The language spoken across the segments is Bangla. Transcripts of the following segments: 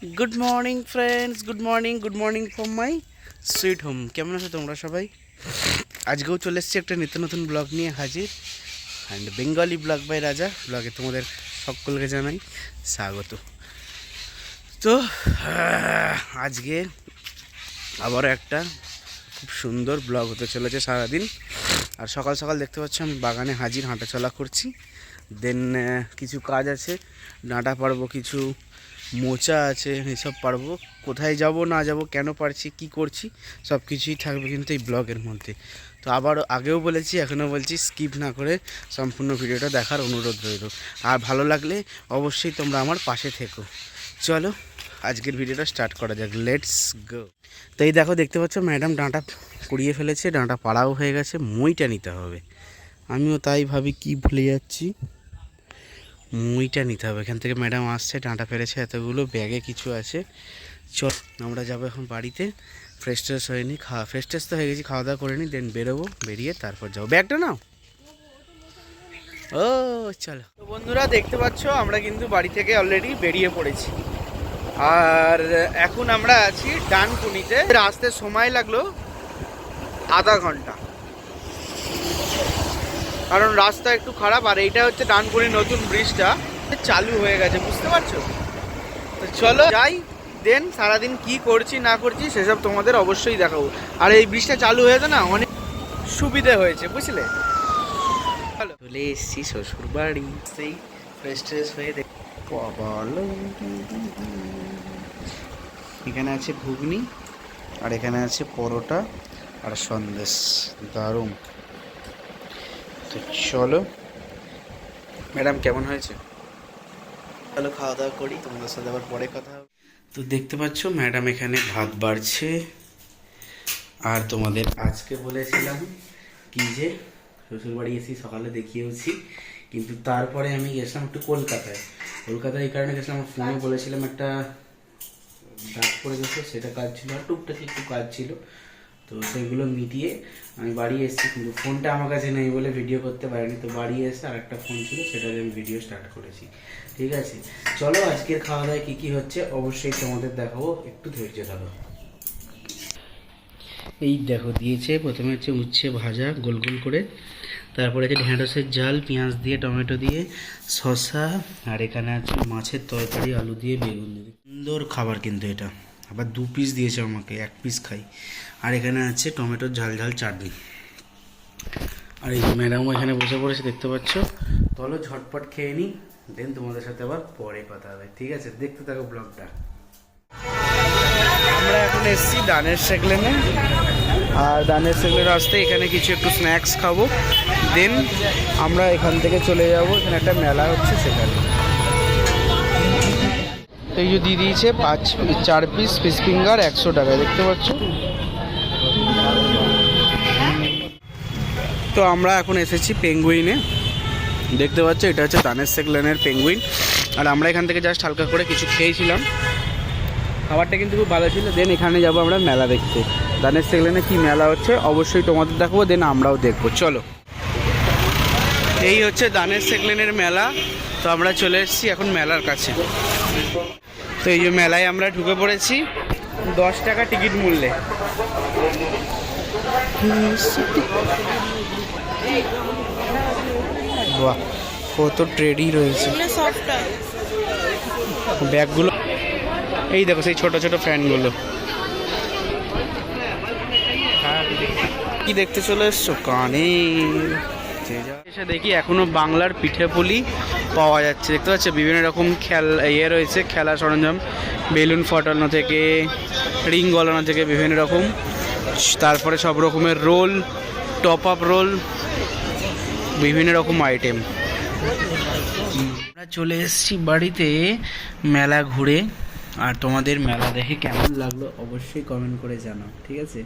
Good morning friends good morning good morning from my sweet home কেমন আছো তোমরা সবাই? আজকেও চলে এসেছি একটা নিত্য নতুন ব্লগ নিয়ে হাজির। অ্যান্ড বেঙ্গলি ব্লগ বাই রাজা ব্লগে তোমাদের সকলকে জানাই স্বাগত। তো আজকে আবারও একটা খুব সুন্দর ব্লগ হতে চলেছে সারাদিন। আর সকাল সকাল দেখতে পাচ্ছ, আমি বাগানে হাজির, হাঁটাচলা করছি। দেন কিছু কাজ আছে। ডাঁটা পারব কিছু। মোচা আছে, এসব পারব। কোথায় যাব, না যাব, কেন পারছি, কি করছি, সব কিছুই থাকবে কিন্তু এই ব্লগের মধ্যে। তো আবার আগেও বলেছি, এখনও বলছি স্কিপ না করে সম্পূর্ণ ভিডিওটা দেখার অনুরোধ রইল। আর ভালো লাগলে অবশ্যই তোমরা আমার পাশে থেকো। চলো, আজকের ভিডিওটা স্টার্ট করা যাক। লেটস গো তো এই দেখো, দেখতে পাচ্ছ ম্যাডাম ডাঁটা কুড়িয়ে ফেলেছে, ডাঁটা পাড়াও হয়ে গেছে মইটা নিতে হবে। আমিও তাই ভাবি, কি ভুলে যাচ্ছি। মুইটা নিতে হবে। এখান থেকে ম্যাডাম আসছে, ডাঁটা পেরেছে এতগুলো ব্যাগে কিছু আছে। চল, আমরা যাব এখন বাড়িতে। ফ্রেশ ট্রেশ হয়নি খাওয়া ফ্রেশ ট্রেশ তো হয়ে গেছি, খাওয়া দাওয়া করে নি দেন বেরোবো, বেরিয়ে তারপর যাব। ব্যাগটা নাও। ও, চলো। বন্ধুরা, দেখতে পাচ্ছ, আমরা কিন্তু বাড়ি থেকে অলরেডি বেরিয়ে পড়েছি। আর এখন আমরা আছি ডানকুনিতে। আসতে সময় লাগল আধা ঘণ্টা। কারণ রাস্তা একটু খারাপ, আর এইটা হচ্ছে ডানকুনি নতুন ব্রিজটা। চালু হয়ে গেছে, বুঝতে পারছ? চলো যাই, দেন সারাদিন কি করছি, না করছি, সেসব তোমাদের অবশ্যই দেখাবো। আর এই ব্রিজটা চালু হয়েছে না, অনেক সুবিধে হয়েছে, বুঝলে? চলো। এসছি শ্বশুর বাড়ি সেই ফ্রেশ ট্রেশ হয়ে এখানে আছে ঘুগনি, আর এখানে আছে পরোটা, আর সন্দেশ। দারুণ। তো চলো। ম্যাডাম কেমন হয়েছে? চলো খাওয়া দাওয়া করি তোমাদের সাথে আবার পরে কথা হবে। তো দেখতে পাচ্ছ ম্যাডাম এখানে ভাত বাড়ছে। আর তোমাদের আজকে বলেছিলাম কি যে শ্বশুরবাড়ি এসে সকালে দেখিয়েওছি কিন্তু তারপরে আমি গেছিলাম একটু কলকাতায়। কলকাতায় এই কারণে গেছিলাম আমার ফোনে বলেছিলাম একটা ডাক পড়ে গেছে সেটা কাজ ছিল আর টুকটাক একটু কাজ ছিল। তো সেগুলো মিটিয়ে আমি বাড়ি এসেছি, কিন্তু ফোনটা আমার কাছে নেই বলে ভিডিও করতে পারিনি। তো বাড়ি এসে আর একটা ফোন ছিল সেটা দিয়ে আমি ভিডিও স্টার্ট করেছি। ঠিক আছে? চলো আজকের খাওয়া দাওয়ায় কী কী হচ্ছে অবশ্যই তোমাদের দেখাবো। একটু ধৈর্য ধরো। এই দেখো, দিয়েছে প্রথমে হচ্ছে উচ্ছে ভাজা গোল গোল করে। তারপরে আছে ঢেঁড়সের জাল, পেঁয়াজ দিয়ে, টমেটো দিয়ে, শসা, আর এখানে আছে মাছের তরকারি, আলু দিয়ে, বেগুন দিয়ে। সুন্দর খাবার কিন্তু এটা। আবার দু পিস দিয়েছে আমাকে, এক পিস খাই। আর এখানে আছে টমেটোর ঝাল ঝাল চাটনি। আর এই ম্যাডামও এখানে বসে পড়েছে, দেখতে পাচ্ছ? চলো ঝটপট খেয়ে নিই দেন তোমাদের সাথে আবার পরে কথা হবে, ঠিক আছে? দেখতে থাকো ব্লগটা আমরা এখন এসেছি দানের সেগলেনে আর দানের সেগলের আসতে এখানে কিছু একটু স্ন্যাক্স খাব। দেন আমরা এখান থেকে চলে যাব। এখানে একটা মেলা হচ্ছে সেখানে। এই যে দিয়ে দিয়েছে পাঁচ, চার পিস ফিস ফিঙ্গার একশো টাকা, দেখতে পাচ্ছ? তো আমরা এখন এসেছি পেঙ্গুইনে দেখতে পাচ্ছ, এটা হচ্ছে দানের সেগলেনের পেঙ্গুইন আর আমরা এখান থেকে জাস্ট হালকা করে কিছু খেয়েছিলাম। খাবারটা কিন্তু খুব ভালো ছিল। দেন এখানে যাব আমরা মেলা দেখতে। দানের সেগলেনে কি মেলা হচ্ছে, অবশ্যই তোমাদের দেখাবো দেন আমরাও দেখব। চলো। এই হচ্ছে দানের সেগলেনের মেলা। তো আমরা চলে এসেছি এখন মেলার কাছে। তো এই যে মেলায় আমরা ঢুকে পড়েছি দশ টাকা টিকিট মূল্যে। বাহ কত ট্রেডই রয়েছে। ব্যাগগুলো এই দেখো সেই ছোট ছোট ফ্যানগুলো। কি দেখতে চলে এসছো? কানে। এসে দেখি এখনও বাংলার পিঠে পুলি পাওয়া যাচ্ছে। দেখতে পাচ্ছ, বিভিন্ন রকম খেল ইয়ে রয়েছে, খেলার সরঞ্জাম। বেলুন ফাটানো থেকে, রিং গলানো থেকে বিভিন্ন রকম। তারপরে সব রকমের রোল টপ আপ রোল, বিভিন্ন রকম আইটেম। আমরা চলে এসেছি বাড়িতে মেলা ঘুরে। আর তোমাদের মেলা দেখে কেমন লাগল অবশ্যই কমেন্ট করে জানাও, ঠিক আছে?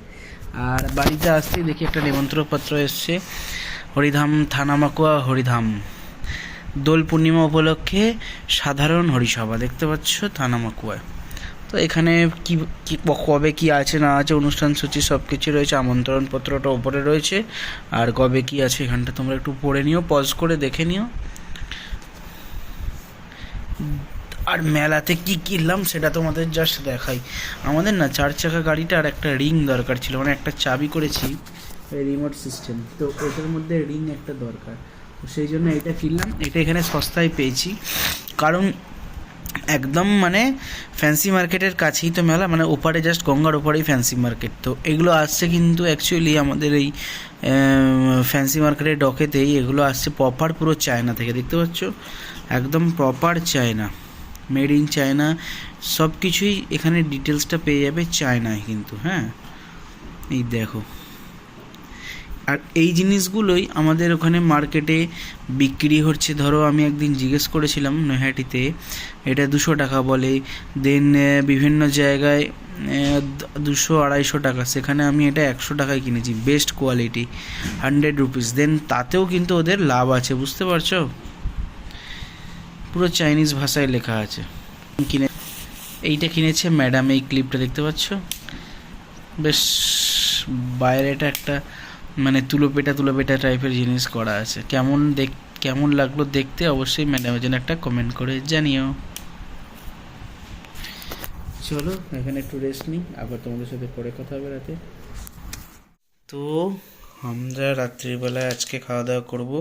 আর বাড়িতে আসতে দেখি একটা নিমন্ত্রণপত্র এসছে। হরিধাম থানামাকুয়া হরিধাম। দোল পূর্ণিমা উপলক্ষে সাধারণ হরিসভা দেখতে পাচ্ছ থানামাকুয়ায়। তো এখানে কি কি, কবে কি আছে না আছে অনুষ্ঠান সূচি সব কিছু রয়েছে আমন্ত্রণ পত্রটা ওপরে রয়েছে। আর কবে কি আছে এখানটা তোমরা একটু পড়ে নিও পজ করে দেখে নিও। আর মেলাতে কি কিনলাম সেটা তোমাদের জাস্ট দেখাই। আমাদের না চার চাকা গাড়িটা আর একটা রিং দরকার ছিল মানে একটা চাবি করেছি। রিমোট সিস্টেম তো ওটার মধ্যে রিং একটা দরকার। তো সেই জন্য এটা কিনলাম, এটা এখানে সস্তায় পেয়েছি। কারণ একদম মানে ফ্যান্সি মার্কেটের কাছেই তো মেলা মানে ওপারে জাস্ট গঙ্গার ওপারেই ফ্যান্সি মার্কেট তো এগুলো আসছে কিন্তু অ্যাকচুয়ালি আমাদের এই ফ্যান্সি মার্কেটের ডকেতেই এগুলো আসছে প্রপার পুরো চায়না থেকে, দেখতে পাচ্ছ? একদম proper China made in China সব কিছুই এখানে ডিটেলসটা পেয়ে যাবে চায়নায় কিন্তু হ্যাঁ? এই দেখো। আর এই জিনিসগুলোই আমাদের ওখানে মার্কেটে বিক্রি হচ্ছে। ধরো, আমি একদিন জিজ্ঞেস করেছিলাম নৈহাটিতে, এটা দুশো টাকা বলে। দেন বিভিন্ন জায়গায় দুশো আড়াইশো টাকা। সেখানে আমি এটা একশো টাকায় কিনেছি best quality hundred rupees then তাতেও কিন্তু ওদের লাভ আছে, বুঝতে পারছ? পুরো চাইনিজ ভাষায় লেখা আছে। কিনে, এইটা কিনেছে ম্যাডাম এই ক্লিপটা দেখতে পাচ্ছ? বেশ, বাইরেটা একটা মানে তুলোপেটা তুলোপেটা টাইপের জিনিস করা আছে। কেমন দেখ কেমন লাগল দেখতে অবশ্যই ম্যাডামের জন্য একটা কমেন্ট করে জানিও। চলো এখানে একটু রেস্ট নিই আবার তোমাদের সাথে পরে কথা হবে রাতে। তো আমরা রাত্রিবেলায় আজকে খাওয়া দাওয়া করব।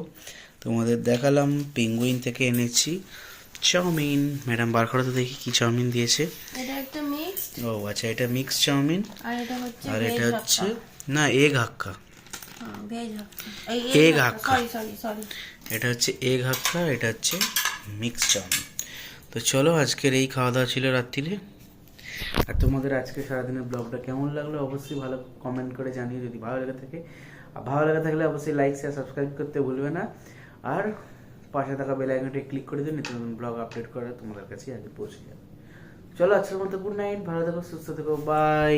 তোমাদের দেখালাম পেঙ্গুইন থেকে এনেছি চাউমিন। ম্যাডাম বার করে তো দেখি কি চাউমিন দিয়েছে। এটা একটা মিক্সড ও আচ্ছা এটা মিক্স চাউমিন। আর এটা হচ্ছে আর এটা হচ্ছে না এগ হাক্কা। ভেজ। হাক্কা। এটা হচ্ছে এগ হাক্কা এটা হচ্ছে মিক্স চাউমিন তো চলো আজকের এই খাওয়া দাওয়া ছিল রাত্রিরে আর তোমাদের আজকে সারাদিনের ব্লগটা কেমন লাগল অবশ্যই ভালো কমেন্ট করে জানিও যদি ভালো লেগে থাকে। আর ভালো লেগে থাকলে অবশ্যই লাইক শেয়ার সাবস্ক্রাইব করতে ভুলবে না। আর পাশে থাকা বেল আইকনটি ক্লিক করে নিত্য নতুন ব্লগ আপডেট করা তোমাদের কাছে আগে পৌঁছে যাবে। চলো আজকের মতো গুড নাইট ভালো থেকো সুস্থ থেকো বাই